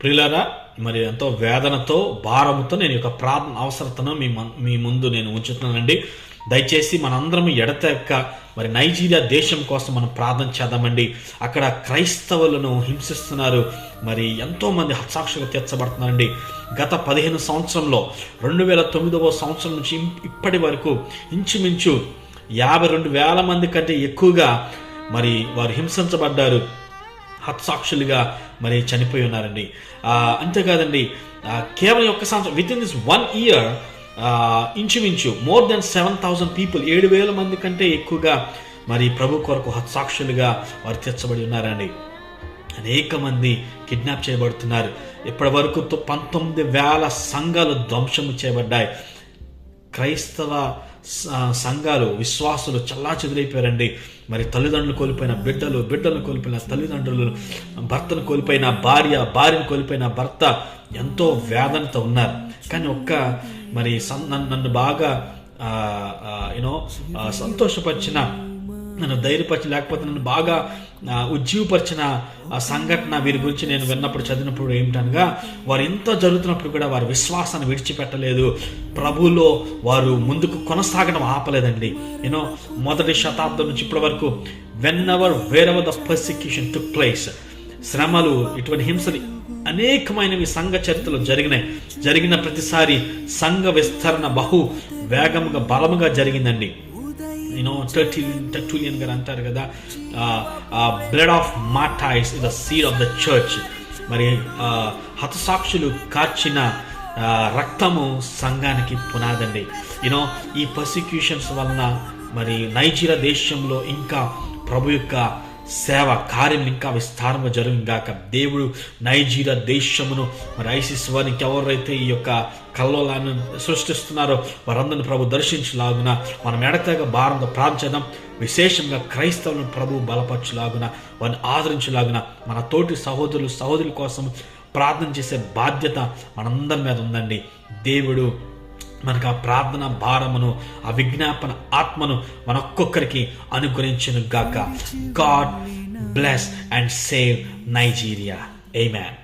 ప్రియులారా మరి ఎంతో వేదనతో భారముతో నేను యొక్క ప్రార్థన అవసరతను మీ మీ ముందు నేను ఉంచుతున్నానండి. దయచేసి మనందరం ఎడతెక్క మరి నైజీరియా దేశం కోసం మనం ప్రార్థన చేద్దామండి. అక్కడ క్రైస్తవులను హింసిస్తున్నారు. మరి ఎంతోమంది హత్సాక్షులు తీర్చబడుతున్నారండి. గత పదిహేను సంవత్సరంలో రెండు వేల తొమ్మిదవ సంవత్సరం నుంచి ఇప్పటి వరకు ఇంచుమించు యాభై రెండు వేల మంది కంటే ఎక్కువగా మరి వారు హింసించబడ్డారు. హత్సాక్షులుగా మరి చనిపోయి ఉన్నారండి. అంతేకాదండి కేవలం ఒక్క సంవత్సరం with in this one year ఇంచుమించు more than seven thousand people ఏడు వేల మంది కంటే ఎక్కువగా మరి ప్రభు కొరకు హత్సాక్షులుగా వారు తీర్చబడి ఉన్నారండి. అనేక మంది కిడ్నాప్ చేయబడుతున్నారు. ఇప్పటి వరకు పంతొమ్మిది వేల సంఘాలు ధ్వంసము చేయబడ్డాయి. క్రైస్తవ సంఘాలు విశ్వాసులు చల్లా చెదిరైపోయారండి మరి తల్లిదండ్రులు కోల్పోయిన బిడ్డలు బిడ్డలు కోల్పోయిన తల్లిదండ్రులు భర్తను కోల్పోయిన భార్య భార్యను కోల్పోయిన భర్త ఎంతో వేదనతో ఉన్నారు. కానీ ఒక్క మరి నన్ను నన్ను బాగా యూనో సంతోషపరిచిన నన్ను ధైర్యపరిచి లేకపోతే నన్ను బాగా ఉజ్జీవపరిచిన ఆ సంఘటన వీరి గురించి నేను విన్నప్పుడు చదివినప్పుడు ఏమిటనగా వారు ఎంత జరుగుతున్నప్పుడు కూడా వారి విశ్వాసాన్ని విడిచిపెట్టలేదు. ప్రభులో వారు ముందుకు కొనసాగడం ఆపలేదండి. యూనో మొదటి శతాబ్దం నుంచి ఇప్పటి వరకు when our where the persecution to place శ్రమలు ఇటువంటి హింసలు అనేకమైనవి సంఘ చరిత్రలు జరిగినాయి. జరిగిన ప్రతిసారి సంఘ విస్తరణ బహు వేగముగా బలముగా జరిగిందండి. యూనో టర్టిలియన్ టర్టులియన్ గారు అంటారు కదా blood of martyrs is the seed of the church మరి హతసాక్షులు కార్చిన రక్తము సంఘానికి పునాదండి. యూనో ఈ పర్సిక్యూషన్స్ వలన మరి నైజీరియా దేశంలో ఇంకా ప్రభు యొక్క సేవ కార్యం ఇంకా విస్తారము జరుగుగాక దేవుడు నైజీరియా దేశమును మరి ఐసిస్ వారికి ఎవరైతే ఈ యొక్క కల్లోలాన్ని సృష్టిస్తున్నారో వారందరిని ప్రభు దర్శించలాగున. మనం ఎడతగా భారంతో ప్రార్థించడం విశేషంగా క్రైస్తవులను ప్రభు బలపరచులాగున వారిని ఆదరించలాగున. మన తోటి సహోదరులు సహోదరుల కోసం ప్రార్థన చేసే బాధ్యత మనందరి మీద ఉందండి. దేవుడు మనకు ఆ ప్రార్థన భారమును ఆ విజ్ఞాపన ఆత్మను మన ఒక్కొక్కరికి అనుగ్రహించును గాక God bless and save Nigeria Amen.